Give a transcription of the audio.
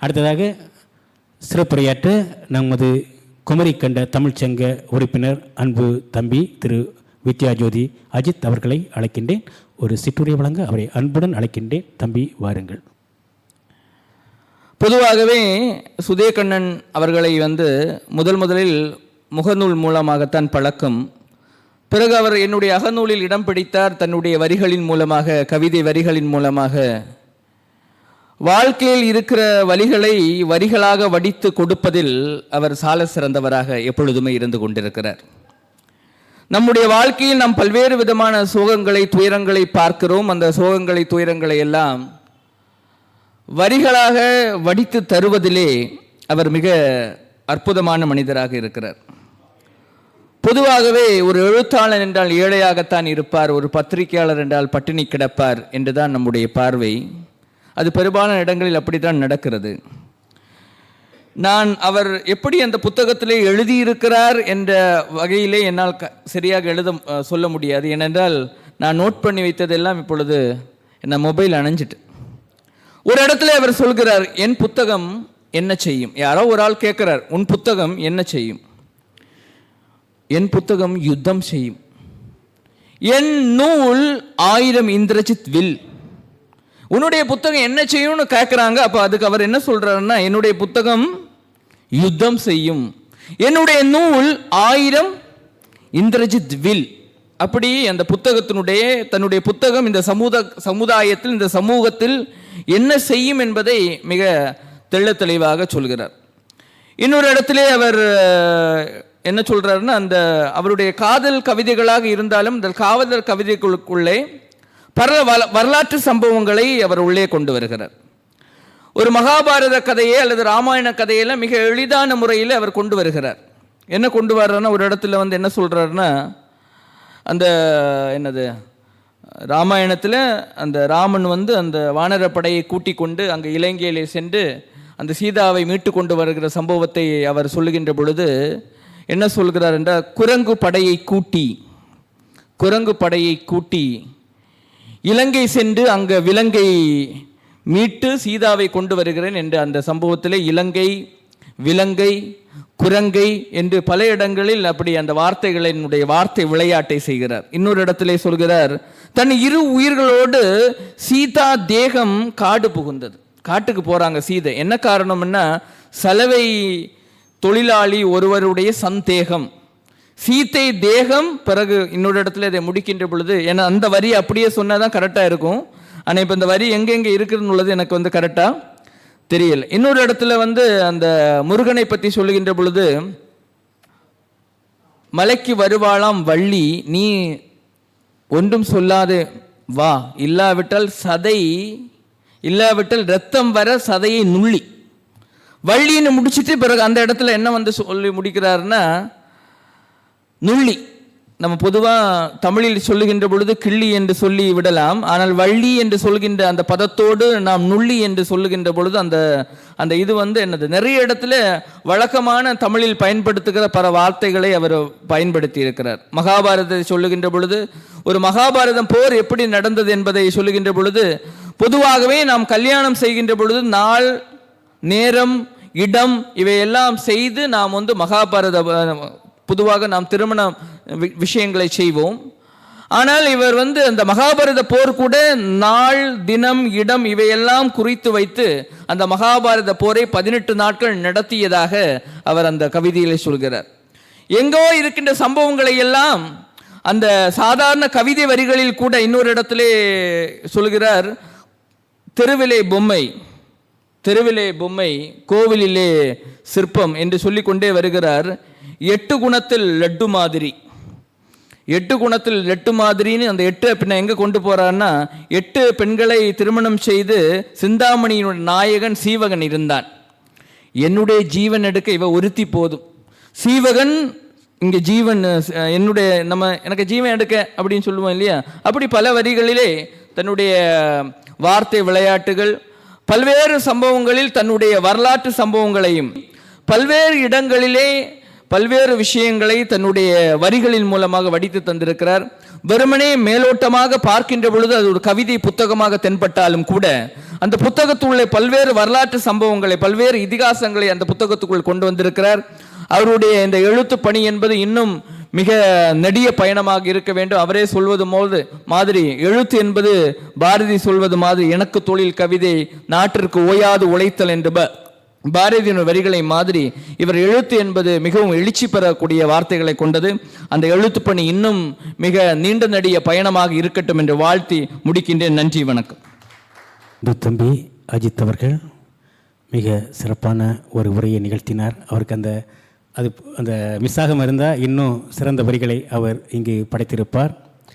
அடுத்ததாக சிறப்புரையாற்ற நமது குமரி கண்ட தமிழ்ச்சங்க உறுப்பினர் அன்பு தம்பி திரு வித்யாஜோதி அஜித் அவர்களை அழைக்கின்றேன். ஒரு சிற்றுரை வழங்க அவரை அன்புடன் அழைக்கின்றேன். தம்பி வாருங்கள். பொதுவாகவே சுதேகண்ணன் அவர்களை வந்து முதல் முதலில் முகநூல் மூலமாகத்தான் பழக்கம். பிறகு அவர் என்னுடைய அகநூலில் இடம் பிடித்தார். தன்னுடைய வரிகளின் மூலமாக கவிதை வரிகளின் மூலமாக வாழ்க்கையில் இருக்கிற வழிகளை வரிகளாக வடித்து கொடுப்பதில் அவர் சால சிறந்தவராக எப்பொழுதுமே இருந்து கொண்டிருக்கிறார். நம்முடைய வாழ்க்கையில் நாம் பல்வேறு விதமான சோகங்களை துயரங்களை பார்க்கிறோம். அந்த சோகங்களை துயரங்களை எல்லாம் வரிகளாக வடித்து தருவதிலே அவர் மிக அற்புதமான மனிதராக இருக்கிறார். பொதுவாகவே ஒரு எழுத்தாளர் என்றால் ஏழையாகத்தான் இருப்பார் ஒரு பத்திரிகையாளர் என்றால் பட்டினி கிடப்பார் என்றுதான் நம்முடைய பார்வை. அது பெரும்பாலான இடங்களில் அப்படித்தான் நடக்கிறது. நான் அவர் எப்படி அந்த புத்தகத்திலே எழுதியிருக்கிறார் என்ற வகையிலே என்னால் க சரியாக எழுத சொல்ல முடியாது. ஏனென்றால் நான் நோட் பண்ணி வைத்ததெல்லாம் இப்பொழுது என்ன மொபைல் அணைஞ்சிட்டு. ஒரு இடத்துல அவர் சொல்கிறார் என் புத்தகம் என்ன செய்யும்? யாரோ ஒரு ஆள் கேட்கிறார் உன் புத்தகம் என்ன செய்யும்? என் புத்தகம் யுத்தம் செய்யும். என் நூல் ஆயிரம் இந்திரஜித் வில். உன்னுடைய புத்தகம் என்ன செய்யும்னு கேட்குறாங்க அப்போ அதுக்கு அவர் என்ன சொல்கிறாருன்னா என்னுடைய புத்தகம் யுத்தம் செய்யும். என்னுடைய நூல் ஆயிரம் இந்திரஜித் வில். அப்படி அந்த புத்தகத்தினுடைய தன்னுடைய புத்தகம் இந்த சமூக சமுதாயத்தில் இந்த சமூகத்தில் என்ன செய்யும் என்பதை மிக தெள்ள தெளிவாக சொல்கிறார். இன்னொரு இடத்திலே அவர் என்ன சொல்கிறாருன்னா அந்த அவருடைய காதல் கவிதைகளாக இருந்தாலும் இந்த காதல் கவிதைகளுக்குள்ளே பல வரலாற்று சம்பவங்களை அவர் உள்ளே கொண்டு வருகிறார். ஒரு மகாபாரத கதையை அல்லது ராமாயண கதையெல்லாம் மிக எளிதான முறையில் அவர் கொண்டு வருகிறார். என்ன கொண்டு வர்றாருன்னா ஒரு இடத்துல வந்து என்ன சொல்கிறாருன்னா அந்த என்னது ராமாயணத்தில் அந்த ராமன் வந்து அந்த வானரப்படையை கூட்டி கொண்டு அங்கே இலங்கையிலே சென்று அந்த சீதாவை மீட்டு கொண்டு வருகிற சம்பவத்தை அவர் சொல்லுகின்ற பொழுது என்ன சொல்கிறார் என்றால் குரங்கு படையை கூட்டி குரங்கு படையை கூட்டி இலங்கை சென்று அங்க விலங்கை மீட்டு சீதாவை கொண்டு வருகிறேன் என்று அந்த சம்பவத்திலே இலங்கை விலங்கை குரங்கை என்று பல இடங்களில் அப்படி அந்த வார்த்தைகளினுடைய வார்த்தை விளையாட்டை செய்கிறார். இன்னொரு இடத்திலே சொல்கிறார் தன் இரு உயிர்களோடு சீதா தேகம் காடு புகுந்தது. காட்டுக்கு போறாங்க சீதை. என்ன காரணம்னா சலவை தொழிலாளி ஒருவருடைய சந்தேகம். சீத்தை தேகம் பிறகு இன்னொரு இடத்துல இதை முடிக்கின்ற பொழுது ஏன்னா அந்த வரி அப்படியே சொன்னால் தான் கரெக்டாக இருக்கும். ஆனால் இப்போ இந்த வரி எங்கெங்கே இருக்குதுன்னு உள்ளது எனக்கு வந்து கரெக்டாக தெரியல. இன்னொரு இடத்துல வந்து அந்த முருகனை பற்றி சொல்லுகின்ற பொழுது மலைக்கு வருவாளாம் வள்ளி நீ ஒன்றும் சொல்லாது வா. இல்லாவிட்டால் சதை இல்லாவிட்டால் ரத்தம் வர சதையை நுள்ளி. வள்ளின்னு முடிச்சுட்டு பிறகு அந்த இடத்துல என்ன வந்து சொல்லி முடிக்கிறாருன்னா நுள்ளி. நம்ம பொதுவாக தமிழில் சொல்லுகின்ற பொழுது கிள்ளி என்று சொல்லி விடலாம். ஆனால் வள்ளி என்று சொல்கின்ற அந்த பதத்தோடு நாம் நுள்ளி என்று சொல்லுகின்ற பொழுது அந்த அந்த இது வந்து என்னது? நிறைய இடத்துல வழக்கமான தமிழில் பயன்படுத்துகிற பல வார்த்தைகளை அவர் பயன்படுத்தி இருக்கிறார் மகாபாரதத்தை சொல்லுகின்ற பொழுது ஒரு மகாபாரதம் போர் எப்படி நடந்தது என்பதை சொல்லுகின்ற பொழுது பொதுவாகவே நாம் கல்யாணம் செய்கின்ற பொழுது நாள் நேரம் இடம் இவையெல்லாம் செய்து நாம் வந்து மகாபாரத பொதுவாக நாம் திருமண விஷயங்களை செய்வோம். ஆனால் இவர் வந்து அந்த மகாபாரத போர் கூட நாள் தினம் இடம் இவையெல்லாம் குறித்து வைத்து அந்த மகாபாரத போரை பதினெட்டு நாட்கள் நடத்தியதாக அவர் அந்த கவிதையிலே சொல்கிறார். எங்கோ இருக்கின்ற சம்பவங்களை எல்லாம் அந்த சாதாரண கவிதை வரிகளில் கூட இன்னொரு இடத்திலே சொல்கிறார். தெருவிலே பொம்மை தெருவிலே பொம்மை கோவிலிலே சிற்பம் என்று சொல்லிக்கொண்டே வருகிறார். எட்டு குணத்தில் லட்டு மாதிரி. எட்டு குணத்தில் லட்டு மாதிரின்னு அந்த எட்டு பின்ன எங்கே கொண்டு போகிறான்னா எட்டு பெண்களை திருமணம் செய்து சிந்தாமணியினுடைய நாயகன் சீவகன் இருந்தான். என்னுடைய ஜீவன் எடுக்க இவ ஒருத்தி போதும். சீவகன் இங்கே ஜீவன் என்னுடைய நம்ம எனக்கு ஜீவன் எடுக்க அப்படின்னு சொல்லுவோம் இல்லையா? அப்படி பல வரிகளிலே தன்னுடைய வார்த்தை விளையாட்டுகள் பல்வேறு சம்பவங்களில் தன்னுடைய வரலாற்று சம்பவங்களையும் பல்வேறு இடங்களிலே பல்வேறு விஷயங்களை தன்னுடைய வரிகளின் மூலமாக வடித்து தந்திருக்கிறார். வெறுமனே மேலோட்டமாக பார்க்கின்ற பொழுது அது ஒரு கவிதை புத்தகமாக தென்பட்டாலும் கூட அந்த புத்தகத்துள்ளே பல்வேறு வரலாற்று சம்பவங்களை பல்வேறு இதிகாசங்களை அந்த புத்தகத்துக்குள் கொண்டு வந்திருக்கிறார். அவருடைய இந்த எழுத்து பணி என்பது இன்னும் மிக நெடிய பயணமாக இருக்க வேண்டும். அவரே சொல்வது போது மாதிரி எழுத்து என்பது பாரதி சொல்வது மாதிரி எனக்கு தொழில் கவிதை நாட்டிற்கு ஓயாது உழைத்தல் என்று ப- பாரதியின் வரிகளை மாதிரி இவர் எழுத்து என்பது மிகவும் எழுச்சி பெறக்கூடிய வார்த்தைகளை கொண்டது. அந்த எழுத்து பணி இன்னும் மிக நீண்ட நடிக பயணமாக இருக்கட்டும் என்று வாழ்த்தி முடிக்கின்றேன். நன்றி வணக்கம். தம்பி அஜித் அவர்கள் மிக சிறப்பான ஒரு உரையை நிகழ்த்தினார். அவருக்கு அந்த அது அந்த மிஸ் ஆகாம இருந்தால் இன்னும் சிறந்த வரிகளை அவர் இங்கு படைத்திருப்பார்.